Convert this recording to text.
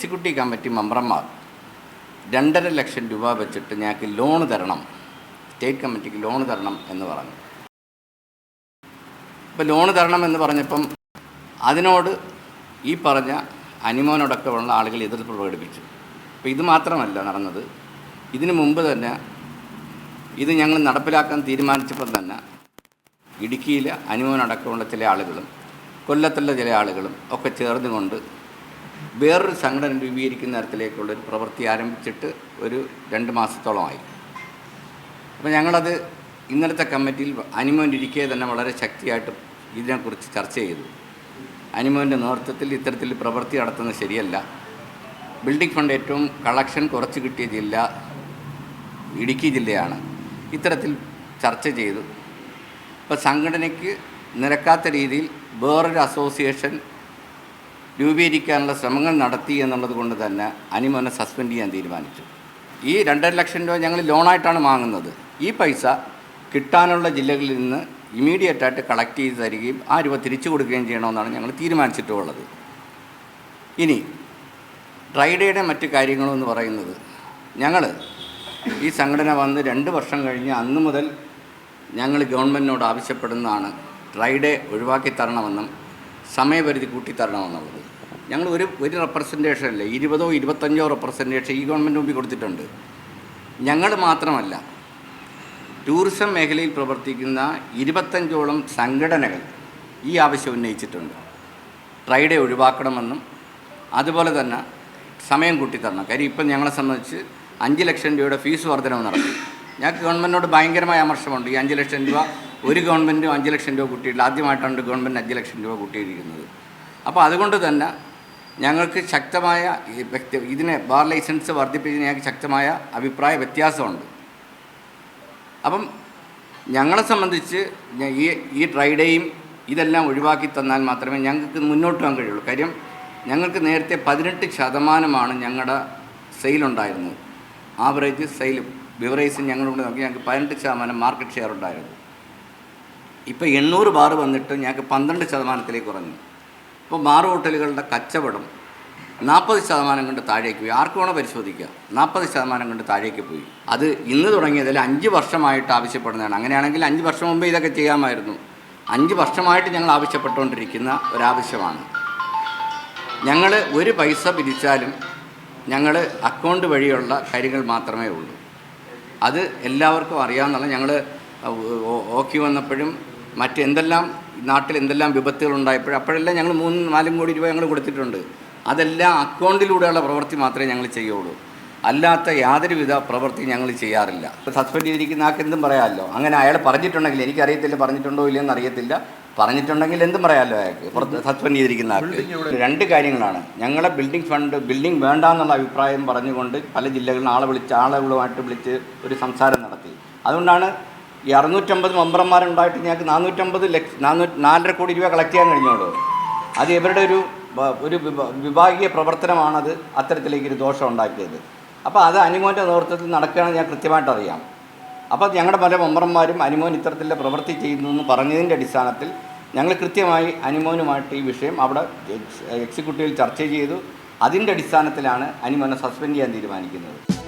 Executive committee മെമ്പർമാർ രണ്ടര ലക്ഷം രൂപ വെച്ചിട്ട് ഞങ്ങൾക്ക് ലോൺ തരണം. സ്റ്റേറ്റ് കമ്മിറ്റിക്ക് ലോൺ തരണം എന്ന് പറഞ്ഞു. ഇപ്പോൾ ലോൺ തരണം എന്ന് പറഞ്ഞപ്പം അതിനോട് ഈ പറഞ്ഞ അനിമോനോടൊക്കെയുള്ള ആളുകൾ എതിർപ്പ് പ്രകടിപ്പിച്ചു. അപ്പോൾ ഇത് മാത്രമല്ല നടന്നത്. ഇതിനു മുമ്പ് തന്നെ ഇത് ഞങ്ങൾ നടപ്പിലാക്കാൻ തീരുമാനിച്ചപ്പോൾ തന്നെ ഇടുക്കിയിലെ അനുമോനടക്കമുള്ള ചില ആളുകളും കൊല്ലത്തുള്ള ചില ആളുകളും ഒക്കെ ചേർന്നുകൊണ്ട് വേറൊരു സംഘടന രൂപീകരിക്കുന്ന തരത്തിലേക്കുള്ള ഒരു പ്രവൃത്തി ആരംഭിച്ചിട്ട് ഒരു രണ്ട് മാസത്തോളമായി. അപ്പോൾ ഞങ്ങളത് ഇന്നലത്തെ കമ്മിറ്റിയിൽ അനിമോന്റെ ഇരിക്കെ തന്നെ വളരെ ശക്തിയായിട്ട് ഇതിനെക്കുറിച്ച് ചർച്ച ചെയ്തു. അനിമോന്റെ നേതൃത്വത്തിൽ ഇത്തരത്തിൽ പ്രവൃത്തി നടത്തുന്നത് ശരിയല്ല. ബിൽഡിംഗ് ഫണ്ട് ഏറ്റവും കളക്ഷൻ കുറച്ച് കിട്ടിയ ജില്ല ഇടുക്കി ജില്ലയാണ്. ഇത്തരത്തിൽ ചർച്ച ചെയ്തു. ഇപ്പോൾ സംഘടനയ്ക്ക് നിരക്കാത്ത രീതിയിൽ വേറൊരു അസോസിയേഷൻ രൂപീകരിക്കാനുള്ള ശ്രമങ്ങൾ നടത്തി എന്നുള്ളത് കൊണ്ട് തന്നെ അനിമോനെ സസ്പെൻഡ് ചെയ്യാൻ തീരുമാനിച്ചു. ഈ രണ്ടര ലക്ഷം രൂപ ഞങ്ങൾ ലോണായിട്ടാണ് വാങ്ങുന്നത്. ഈ പൈസ കിട്ടാനുള്ള ജില്ലകളിൽ നിന്ന് ഇമ്മീഡിയറ്റ് ആയിട്ട് കളക്ട് ചെയ്ത് തരികയും ആ രൂപ തിരിച്ചു കൊടുക്കുകയും ചെയ്യണമെന്നാണ് ഞങ്ങൾ തീരുമാനിച്ചിട്ടുള്ളത്. ഇനി ഡ്രൈഡേയുടെ മറ്റ് കാര്യങ്ങളെന്ന് പറയുന്നത് ഞങ്ങൾ ഈ സംഘടന വന്ന് രണ്ട് വർഷം കഴിഞ്ഞ് അന്ന് മുതൽ ഞങ്ങൾ ഗവൺമെന്റിനോട് ആവശ്യപ്പെടുന്നതാണ്. ഡ്രൈഡേ ഒഴിവാക്കി തരണമെന്നും സമയപരിധി കൂട്ടി തരണമെന്നുള്ളത് ഞങ്ങൾ ഒരു ഒരു റെപ്രസെന്റേഷൻ അല്ല ഇരുപതോ ഇരുപത്തഞ്ചോ റെപ്രസെന്റേഷൻ ഈ ഗവൺമെന്റ് മുമ്പിൽ കൊടുത്തിട്ടുണ്ട്. ഞങ്ങൾ മാത്രമല്ല ടൂറിസം മേഖലയിൽ പ്രവർത്തിക്കുന്ന ഇരുപത്തഞ്ചോളം സംഘടനകൾ ഈ ആവശ്യം ഉന്നയിച്ചിട്ടുണ്ട്. ട്രൈഡേ ഒഴിവാക്കണമെന്നും അതുപോലെ തന്നെ സമയം കൂട്ടിത്തരണം. കാര്യം ഇപ്പം ഞങ്ങളെ സംബന്ധിച്ച് അഞ്ച് ലക്ഷം രൂപയുടെ ഫീസ് വർധനവ് നടത്തി. ഞങ്ങൾക്ക് ഗവൺമെന്റിനോട് ഭയങ്കരമായ അമർഷമുണ്ട് ഈ അഞ്ച് ലക്ഷം രൂപ ഒരു ഗവൺമെന്റും അഞ്ച് ലക്ഷം രൂപ കൂട്ടിയിട്ടില്ല. ആദ്യമായിട്ടാണ് ഗവൺമെന്റ് അഞ്ച് ലക്ഷം രൂപ കുട്ടിയിരിക്കുന്നത്. അപ്പോൾ അതുകൊണ്ട് തന്നെ ഞങ്ങൾക്ക് ശക്തമായ വ്യക്തി ഇതിനെ ബാർ ലൈസൻസ് വർദ്ധിപ്പിച്ചതിന് ഞങ്ങൾക്ക് ശക്തമായ അഭിപ്രായ വ്യത്യാസമുണ്ട്. അപ്പം ഞങ്ങളെ സംബന്ധിച്ച് ഈ ഈ ഡ്രൈഡേയും ഇതെല്ലാം ഒഴിവാക്കി തന്നാൽ മാത്രമേ ഞങ്ങൾക്ക് മുന്നോട്ട് പോകാൻ കഴിയുള്ളൂ. കാര്യം ഞങ്ങൾക്ക് നേരത്തെ പതിനെട്ട് ശതമാനമാണ് ഞങ്ങളുടെ സെയിലുണ്ടായിരുന്നത്. ആവറേജ് സെയിൽ ബിവറേജ് ഞങ്ങളുടെ നോക്കി ഞങ്ങൾക്ക് പതിനെട്ട് ശതമാനം മാർക്കറ്റ് ഷെയർ ഉണ്ടായിരുന്നു. ഇപ്പോൾ എണ്ണൂറ് ബാർ വന്നിട്ട് ഞങ്ങൾക്ക് പന്ത്രണ്ട് ശതമാനത്തിലേക്ക് കുറഞ്ഞു. ഇപ്പോൾ ബാർ ഹോട്ടലുകളുടെ കച്ചവടം നാൽപ്പത് ശതമാനം കൊണ്ട് താഴേക്ക് പോയി. ആർക്ക് വേണോ പരിശോധിക്കുക. നാൽപ്പത് ശതമാനം കൊണ്ട് താഴേക്ക് പോയി. അത് ഇന്ന് തുടങ്ങിയതിൽ അഞ്ച് വർഷമായിട്ട് ആവശ്യപ്പെടുന്നതാണ്. അങ്ങനെയാണെങ്കിൽ അഞ്ച് വർഷം മുമ്പ് ഇതൊക്കെ ചെയ്യാമായിരുന്നു. അഞ്ച് വർഷമായിട്ട് ഞങ്ങൾ ആവശ്യപ്പെട്ടുകൊണ്ടിരിക്കുന്ന ഒരാവശ്യമാണ്. ഞങ്ങൾ ഒരു പൈസ പിരിച്ചാലും ഞങ്ങൾ അക്കൗണ്ട് വഴിയുള്ള കാര്യങ്ങൾ മാത്രമേ ഉള്ളൂ. അത് എല്ലാവർക്കും അറിയാമെന്നുള്ള ഞങ്ങൾ ഓക്കി വന്നപ്പോഴും മറ്റെന്തെല്ലാം നാട്ടിൽ എന്തെല്ലാം വിപത്തുകൾ ഉണ്ടായപ്പോഴും അപ്പോഴെല്ലാം ഞങ്ങൾ മൂന്ന് നാലും കോടി രൂപ ഞങ്ങൾ കൊടുത്തിട്ടുണ്ട്. അതെല്ലാം അക്കൗണ്ടിലൂടെയുള്ള പ്രവൃത്തി മാത്രമേ ഞങ്ങൾ ചെയ്യുള്ളൂ. അല്ലാത്ത യാതൊരുവിധ പ്രവൃത്തി ഞങ്ങൾ ചെയ്യാറില്ല. സസ്പെൻഡ് ചെയ്തിരിക്കുന്ന ആൾക്ക് എന്തും പറയാമല്ലോ. അങ്ങനെ അയാൾ പറഞ്ഞിട്ടുണ്ടെങ്കിൽ എനിക്കറിയത്തില്ല പറഞ്ഞിട്ടുണ്ടോ ഇല്ലയെന്ന് അറിയത്തില്ല. പറഞ്ഞിട്ടുണ്ടെങ്കിൽ എന്തും പറയാമല്ലോ അയാൾക്ക്. പുറത്ത് സസ്പെൻഡ് ചെയ്തിരിക്കുന്ന ആൾക്ക്. രണ്ട് കാര്യങ്ങളാണ്. ഞങ്ങളെ ബിൽഡിംഗ് ഫണ്ട് ബിൽഡിംഗ് വേണ്ട എന്നുള്ള അഭിപ്രായം പറഞ്ഞുകൊണ്ട് പല ജില്ലകളിൽ ആളെ വിളിച്ച് ആളുകളുമായിട്ട് വിളിച്ച് ഒരു സംസാരം നടത്തി. അതുകൊണ്ടാണ് ഈ അറുന്നൂറ്റമ്പത് മെമ്പർമാരുണ്ടായിട്ട് ഞങ്ങൾക്ക് നാനൂറ്റമ്പത് ലക്ഷ നാനൂറ്റി നാലര കോടി രൂപ കളക്ട് ചെയ്യാൻ കഴിഞ്ഞോളൂ അത് ഇവരുടെ ഒരു ഒരു വിഭ- വിഭാഗീയ പ്രവർത്തനമാണത്. അത്തരത്തിലേക്ക് ഒരു ദോഷം ഉണ്ടാക്കിയത്. അപ്പോൾ അത് അനുമോന്റെ നേതൃത്വത്തിൽ നടക്കുകയാണെന്ന് ഞാൻ കൃത്യമായിട്ട് അറിയാം. അപ്പോൾ ഞങ്ങളുടെ പല മെമ്പർമാരും അനുമോൻ ഇത്തരത്തിലെ പ്രവൃത്തി ചെയ്യുന്നു എന്ന് പറഞ്ഞതിന്റെ അടിസ്ഥാനത്തിൽ ഞങ്ങൾ കൃത്യമായി അനുമോനുമായിട്ട് ഈ വിഷയം അവിടെ എക്സിക്യൂട്ടീവിൽ ചർച്ച ചെയ്തു. അതിന്റെ അടിസ്ഥാനത്തിലാണ് അനുമോനെ സസ്പെൻഡ് ചെയ്യാൻ തീരുമാനിക്കുന്നത്.